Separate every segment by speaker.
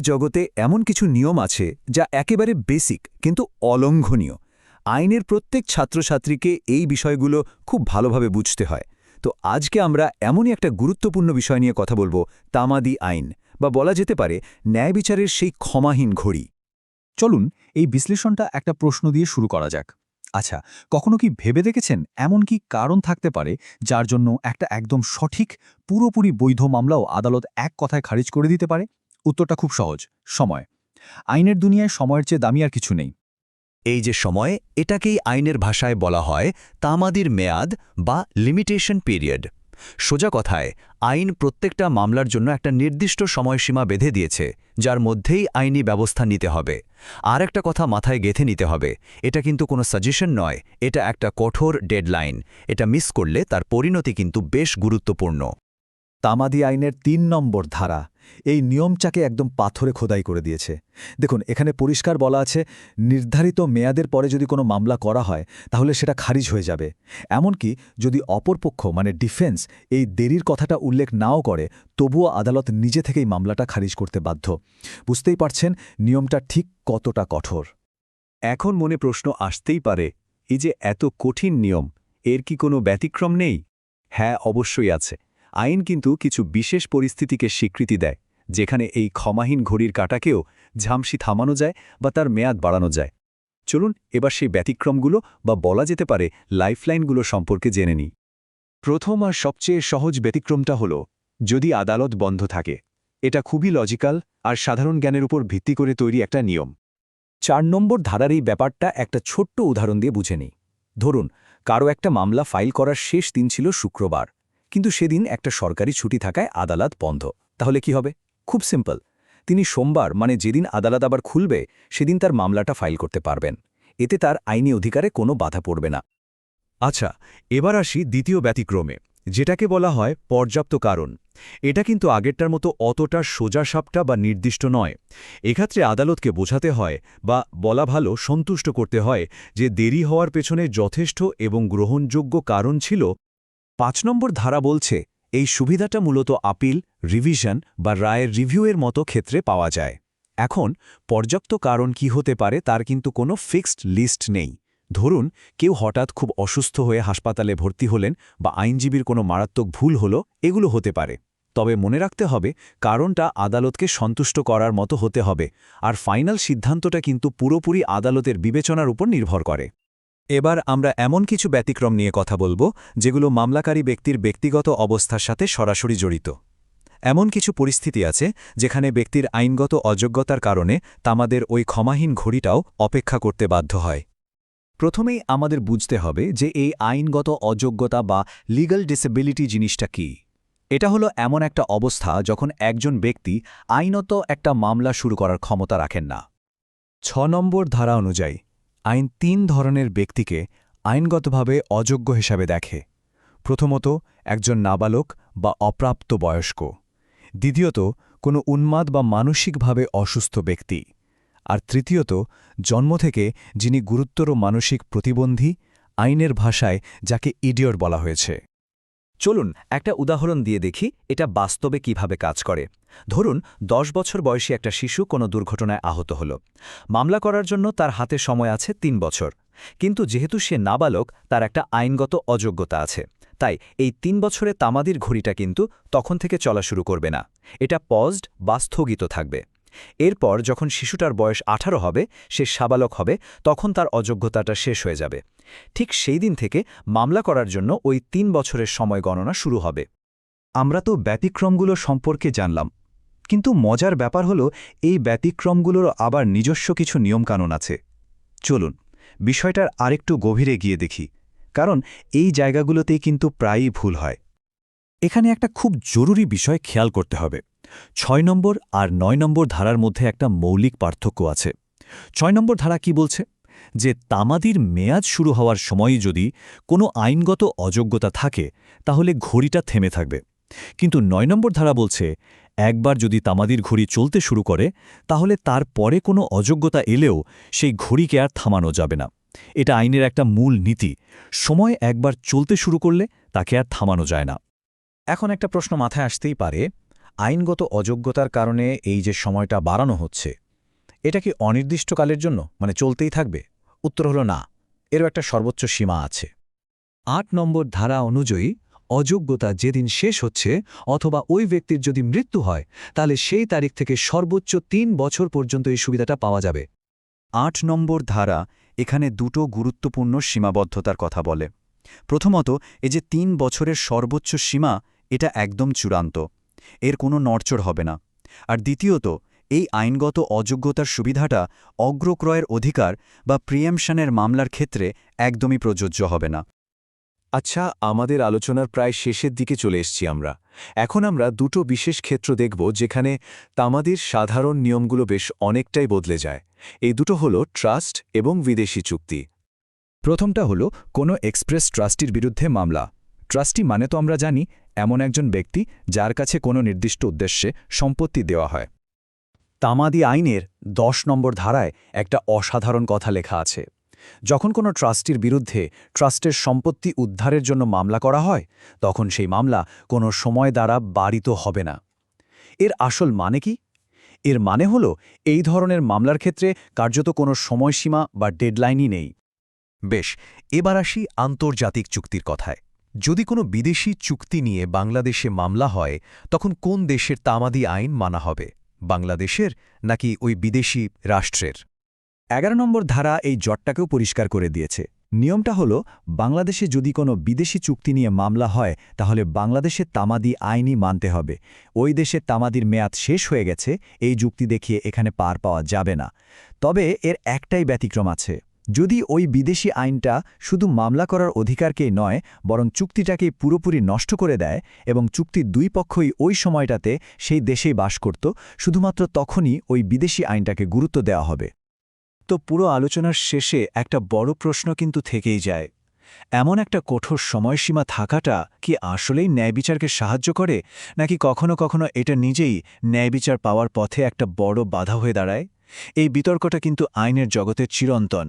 Speaker 1: জগতে এমন কিছু নিয়ম আছে যা একেবারে বেসিক কিন্তু অলঙ্ঘনীয়। আইনের প্রত্যেক ছাত্রছাত্রীকে এই বিষয়গুলো খুব ভালোভাবে বুঝতে হয়। তো আজকে আমরা এমনই একটা গুরুত্বপূর্ণ বিষয় নিয়ে কথা বলব, তামাদি আইন, বা বলা যেতে পারে ন্যায় বিচারের সেই ক্ষমাহীন ঘড়ি।
Speaker 2: চলুন, এই বিশ্লেষণটা একটা প্রশ্ন দিয়ে শুরু করা যাক। আচ্ছা কখনো কি ভেবে দেখেছেন এমন কি কারণ থাকতে পারে যার জন্য একটা একদম সঠিক, পুরোপুরি বৈধ মামলাও আদালত এক কথায় খারিজ করে দিতে পারে? উত্তরটা খুব সহজ, সময়। আইনের দুনিয়ায় সময়ের চেয়ে দামি আর কিছু নেই।
Speaker 3: এই যে সময়, এটাকেই আইনের ভাষায় বলা হয় তামাদির মেয়াদ বা লিমিটেশন পিরিয়ড সোজা কথায়, আইন প্রত্যেকটা মামলার জন্য একটা নির্দিষ্ট সময়সীমা বেঁধে দিয়েছে, যার মধ্যেই আইনি ব্যবস্থা নিতে হবে। আর একটা কথা মাথায় গেথে নিতে হবে, এটা কিন্তু কোনো সাজেশন নয়, এটা একটা কঠোর ডেডলাইন এটা মিস করলে তার পরিণতি কিন্তু বেশ গুরুত্বপূর্ণ।
Speaker 2: তামাদি আইনের তিন নম্বর ধারা এই নিয়মটাকে একদম পাথরে খোদাই করে দিয়েছে। দেখুন, এখানে পরিষ্কার বলা আছে, নির্ধারিত মেয়াদের পরে যদি কোনো মামলা করা হয়, তাহলে সেটা খারিজ হয়ে যাবে। এমনকি যদি অপরপক্ষ মানে ডিফেন্স, এই দেরির কথাটা উল্লেখ নাও করে, তবুও আদালত নিজে থেকেই মামলাটা খারিজ করতে বাধ্য। বুঝতেই পারছেন, নিয়মটা ঠিক কতটা কঠোর।
Speaker 1: এখন মনে প্রশ্ন আসতেই পারে, এই যে এত কঠিন নিয়ম, এর কি কোনো ব্যতিক্রম নেই? হ্যাঁ অবশ্যই আছে। আইন কিন্তু কিছু বিশেষ পরিস্থিতিকে স্বীকৃতি দেয়, যেখানে এই ক্ষমাহীন ঘড়ির কাটাকেও ঝামসি থামানো যায় বা তার মেয়াদ বাড়ানো যায়। চলুন এবার সেই ব্যতিক্রমগুলো বা বলা যেতে পারে লাইফলাইনগুলো সম্পর্কে জেনে নিই। প্রথম আর সবচেয়ে সহজ ব্যতিক্রমটা হল, যদি আদালত বন্ধ থাকে, এটা খুবই লজিক্যাল আর সাধারণ জ্ঞানের উপর ভিত্তি করে তৈরি একটা নিয়ম। চার নম্বর ধারার এই ব্যাপারটা একটা ছোট্ট উদাহরণ দিয়ে বুঝে নিই। ধরুন, কারও একটা মামলা ফাইল করার শেষ দিন ছিল শুক্রবার। কিন্তু সেদিন একটা সরকারি ছুটি থাকায় আদালত বন্ধ। তাহলে কি হবে? খুব সিম্পল। তিনি সোমবার মানে যেদিন আদালত আবার খুলবে, সেদিন তার মামলাটা ফাইল করতে পারবেন। এতে তার আইনি অধিকারে কোনো বাধা পড়বে না।
Speaker 3: আচ্ছা এবার আসি দ্বিতীয় ব্যতিক্রমে, যেটাকে বলা হয় পর্যাপ্ত কারণ। এটা কিন্তু আগেরটার মতো অতটা সোজাসাপটা বা নির্দিষ্ট নয়। এক্ষেত্রে আদালতকে বোঝাতে হয় বা বলা ভালো সন্তুষ্ট করতে হয় যে দেরি হওয়ার পেছনে যথেষ্ট এবং গ্রহণযোগ্য কারণ ছিল পাঁচ নম্বর ধারা বলছে, এই সুবিধাটা মূলত আপিল, রিভিশন বা রায়ের রিভিউয়ের মতো ক্ষেত্রে পাওয়া যায়। এখন, পর্যাপ্ত কারণ কি হতে পারে তার কিন্তু কোনো ফিক্সড লিস্ট নেই। ধরুন, কেউ হঠাৎ খুব অসুস্থ হয়ে হাসপাতালে ভর্তি হলেন বা আইনজীবীর কোনো মারাত্মক ভুল হলো, এগুলো হতে পারে। তবে মনে রাখতে হবে, কারণটা আদালতকে সন্তুষ্ট করার মতো হতে হবে, আর ফাইনাল সিদ্ধান্তটা কিন্তু পুরোপুরি আদালতের বিবেচনার উপর নির্ভর করে। এবার আমরা এমন কিছু ব্যতিক্রম নিয়ে কথা বলব, যেগুলো মামলাকারী ব্যক্তির ব্যক্তিগত অবস্থার সাথে সরাসরি জড়িত। এমন কিছু পরিস্থিতি আছে, যেখানে ব্যক্তির আইনগত অযোগ্যতার কারণে তামাদের ওই ক্ষমাহীন ঘড়িটাও অপেক্ষা করতে বাধ্য হয়। প্রথমেই আমাদের বুঝতে হবে যে এই আইনগত অযোগ্যতা বা লিগ্যাল ডিসেবিলিটি জিনিসটা কি। এটা হলো এমন একটা অবস্থা যখন একজন ব্যক্তি আইনত একটা মামলা শুরু করার ক্ষমতা রাখেন না। ছ নম্বর ধারা অনুযায়ী আইন তিন ধরনের ব্যক্তিকে আইনগতভাবে অযোগ্য হিসাবে দেখে। প্রথমত, একজন নাবালক বা অপ্রাপ্ত বয়স্ক দ্বিতীয়ত, কোনো উন্মাদ বা মানসিকভাবে অসুস্থ ব্যক্তি। আর তৃতীয়ত, জন্ম থেকে যিনি গুরুত্বর মানসিক প্রতিবন্ধী, আইনের ভাষায় যাকে ইডিয়র বলা হয়েছে। চলুন একটা উদাহরণ দিয়ে দেখি এটা বাস্তবে কীভাবে কাজ করে। ধরুন, দশ বছর বয়সী একটা শিশু কোনো দুর্ঘটনায় আহত হল। মামলা করার জন্য তার হাতে সময় আছে তিন বছর। কিন্তু যেহেতু সে নাবালক, তার একটা আইনগত অযোগ্যতা আছে। তাই এই তিন বছরে তামাদির ঘড়িটা কিন্তু তখন থেকে চলা শুরু করবে না। এটা পজড বা স্থগিত থাকবে। এরপর যখন শিশুটার বয়স আঠারো হবে, সে সাবালক হবে, তখন তার অযোগ্যতাটা শেষ হয়ে যাবে। ঠিক সেই দিন থেকে মামলা করার জন্য ওই তিন বছরের সময় গণনা শুরু হবে। আমরা তো ব্যতিক্রমগুলো সম্পর্কে জানলাম, কিন্তু মজার ব্যাপার হল এই ব্যতিক্রমগুলোর আবার নিজস্ব কিছু নিয়মকানুন আছে। চলুন, বিষয়টার আরেকটু গভীরে গিয়ে দেখি, কারণ এই জায়গাগুলোতেই কিন্তু প্রায়ই ভুল হয়। এখানে একটা খুব জরুরি বিষয় খেয়াল করতে হবে। ছয় নম্বর আর নয় নম্বর ধারার মধ্যে একটা মৌলিক পার্থক্য আছে। ছয় নম্বর ধারা কি বলছে? যে তামাদির মেয়াদ শুরু হওয়ার সময়ই যদি কোনো আইনগত অযোগ্যতা থাকে, তাহলে ঘড়িটা থেমে থাকবে। কিন্তু নয় নম্বর ধারা বলছে, একবার যদি তামাদির ঘড়ি চলতে শুরু করে, তাহলে তার পরে কোনো অযোগ্যতা এলেও সেই ঘড়িকে আর থামানো যাবে না। এটা আইনের একটা মূল নীতি। সময় একবার চলতে শুরু করলে তাকে আর থামানো যায় না। এখন একটা প্রশ্ন মাথায় আসতেই পারে
Speaker 2: আইনগত অযোগ্যতার কারণে এই যে সময়টা বাড়ানো হচ্ছে, এটা কি অনির্দিষ্টকালের জন্য? মানে চলতেই থাকবে? উত্তর হলো না। এরও একটা সর্বোচ্চ সীমা আছে।
Speaker 1: আট নম্বর ধারা অনুযায়ী, অযোগ্যতা যেদিন শেষ হচ্ছে অথবা ওই ব্যক্তির যদি মৃত্যু হয়, তাহলে সেই তারিখ থেকে সর্বোচ্চ তিন বছর পর্যন্ত এই সুবিধাটা পাওয়া যাবে।
Speaker 3: আট নম্বর ধারা এখানে দুটো গুরুত্বপূর্ণ সীমাবদ্ধতার কথা বলে। প্রথমত, এই যে তিন বছরের সর্বোচ্চ সীমা, এটা একদম চূড়ান্ত। এর কোনো নড়চড় হবে না। আর দ্বিতীয়ত, এই আইনগত অযোগ্যতার সুবিধাটা অগ্রক্রয়ের অধিকার বা প্রিয়েমশনের মামলার ক্ষেত্রে একদমই প্রযোজ্য হবে না।
Speaker 1: আচ্ছা আমাদের আলোচনার প্রায় শেষের দিকে চলে এসছি আমরা। এখন আমরা দুটো বিশেষ ক্ষেত্র দেখব যেখানে তামাদের সাধারণ নিয়মগুলো বেশ অনেকটাই বদলে যায়। এই দুটো হলো ট্রাস্ট এবং বিদেশি চুক্তি।
Speaker 3: প্রথমটা হলো কোনো এক্সপ্রেস ট্রাস্টির বিরুদ্ধে মামলা। ট্রাস্টি মানে তো আমরা জানি এমন একজন ব্যক্তি যার কাছে কোনো নির্দিষ্ট উদ্দেশ্যে সম্পত্তি দেওয়া হয়।
Speaker 2: তামাদি আইনের দশ নম্বর ধারায় একটা অসাধারণ কথা লেখা আছে। যখন কোনো ট্রাস্টির বিরুদ্ধে ট্রাস্টের সম্পত্তি উদ্ধারের জন্য মামলা করা হয়, তখন সেই মামলা কোনো সময় দ্বারা বাড়িত হবে না। এর আসল মানে কি? এর মানে হল এই ধরনের মামলার ক্ষেত্রে কার্যত কোনো সময়সীমা বা ডেডলাইনই নেই।
Speaker 4: বেশ, এবার আসি আন্তর্জাতিক চুক্তির কথায়। যদি কোনো বিদেশি চুক্তি নিয়ে বাংলাদেশে মামলা হয়, তখন কোন দেশের তামাদি আইন মানা হবে, বাংলাদেশের নাকি ওই বিদেশি রাষ্ট্রের?
Speaker 2: এগারো নম্বর ধারা এই জটটাকেও পরিষ্কার করে দিয়েছে। নিয়মটা হলো, বাংলাদেশে যদি কোনো বিদেশি চুক্তি নিয়ে মামলা হয়, তাহলে বাংলাদেশের তামাদি আইনই মানতে হবে। ওই দেশের তামাদির মেয়াদ শেষ হয়ে গেছে, এই যুক্তি দেখিয়ে এখানে পার পাওয়া যাবে না। তবে এর একটাই ব্যতিক্রম আছে। যদি ওই বিদেশি আইনটা শুধু মামলা করার অধিকারকেই নয়, বরং চুক্তিটাকেই পুরোপুরি নষ্ট করে দেয় এবং চুক্তির দুই পক্ষই ওই সময়টাতে সেই দেশেই বাস করত, শুধুমাত্র তখনই ওই বিদেশি আইনটাকে গুরুত্ব দেওয়া হবে।
Speaker 1: তো পুরো আলোচনার শেষে একটা বড় প্রশ্ন কিন্তু থেকেই যায়। এমন একটা কঠোর সময়সীমা থাকাটা কি আসলেই ন্যায়বিচারকে সাহায্য করে, নাকি কখনো কখনো এটা নিজেই ন্যায়বিচার পাওয়ার পথে একটা বড় বাধা হয়ে দাঁড়ায়? এই বিতর্কটা কিন্তু আইনের জগতের চিরন্তন।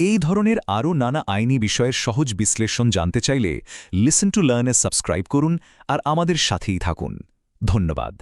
Speaker 4: এই ধরনের আরও নানা আইনি বিষয়ের সহজ বিশ্লেষণ জানতে চাইলে লিসেন টু লার্নে সাবস্ক্রাইব করুন আর আমাদের সাথেই থাকুন। ধন্যবাদ।